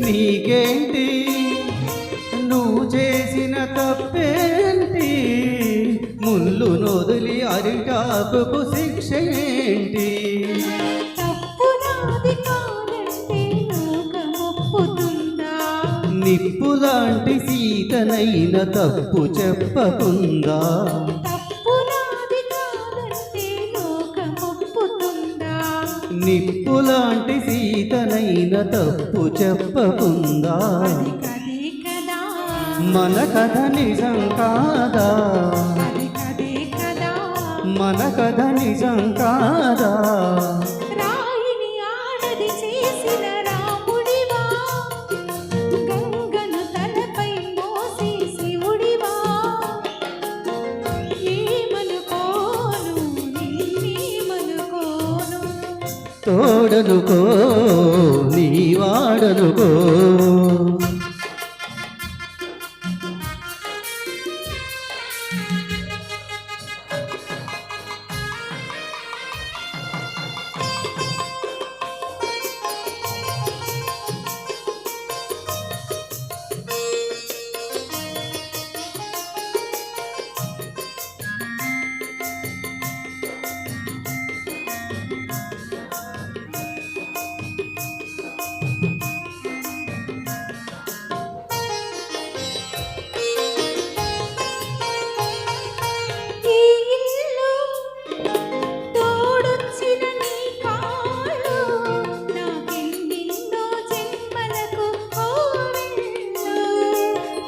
నీకేంటి? నువ్వు చేసిన తప్పేంటి? ముళ్ళు నొదిలి అరిటాకు శిక్ష ఏంటి తప్పు నాది కాదంటే లోకమొప్పుతుందా నిప్పు లాంటి సీతనైన తప్పు చెప్పకుందా? నిప్పు జరిగిన తప్పు చెప్పకుందా మన కథ నిజం కాదా? మన కథ నిజం కాదా? తోడనుకో నీ వాడనుకో.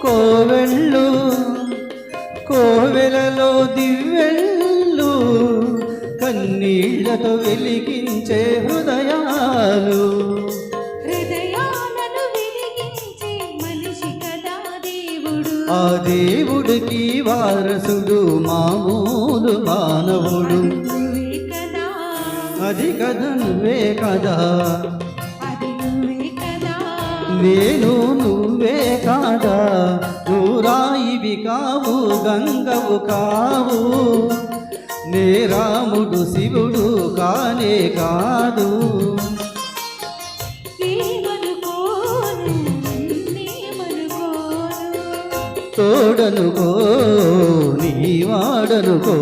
కోవెళ్ళు కోవెలలో దివ్వెళ్ళు కన్నీళ్ళతో వెలిగించే హృదయాలు. హృదయాలను వెలిగించే మనిషి కదా దేవుడు. ఆ దేవుడికి వారసుడు మామూలు మానవుడు. అది కదా. నువ్వే కదా. నేను నువ్వే కాదా? నువ్వు రాయివి కావు గంగవు కావు. నే రాముడు శివుడు కానే కాదు. తోడనుకో నీవాడనుకో